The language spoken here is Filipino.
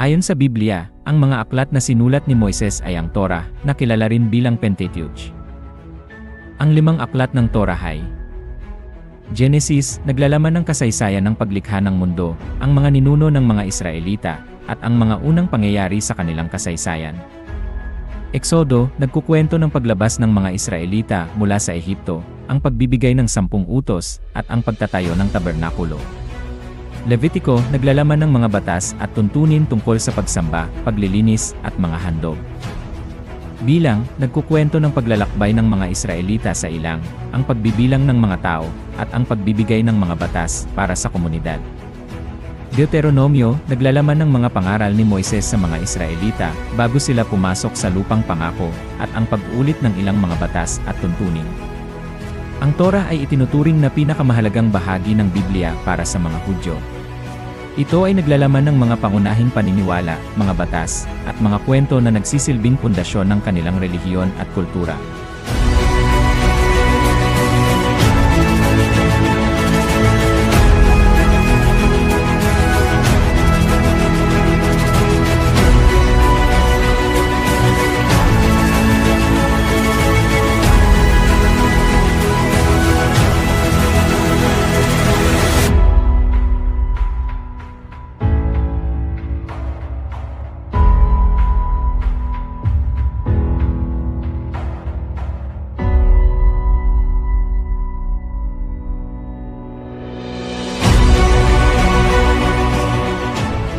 Ayon sa Biblia, ang mga aklat na sinulat ni Moises ay ang Torah, na kilala rin bilang Pentateuch. Ang limang aklat ng Torah ay Genesis, naglalaman ng kasaysayan ng paglikha ng mundo, ang mga ninuno ng mga Israelita, at ang mga unang pangyayari sa kanilang kasaysayan. Exodo, nagkukwento ng paglabas ng mga Israelita mula sa Ehipto, ang pagbibigay ng sampung utos, at ang pagtatayo ng tabernakulo. Levitico, naglalaman ng mga batas at tuntunin tungkol sa pagsamba, paglilinis, at mga handog. Bilang, nagkukwento ng paglalakbay ng mga Israelita sa ilang, ang pagbibilang ng mga tao, at ang pagbibigay ng mga batas para sa komunidad. Deuteronomio, naglalaman ng mga pangaral ni Moises sa mga Israelita bago sila pumasok sa lupang pangako, at ang pag-ulit ng ilang mga batas at tuntunin. Ang Torah ay itinuturing na pinakamahalagang bahagi ng Biblia para sa mga Hudyo. Ito ay naglalaman ng mga pangunahing paniniwala, mga batas, at mga kwento na nagsisilbing pundasyon ng kanilang relihiyon at kultura.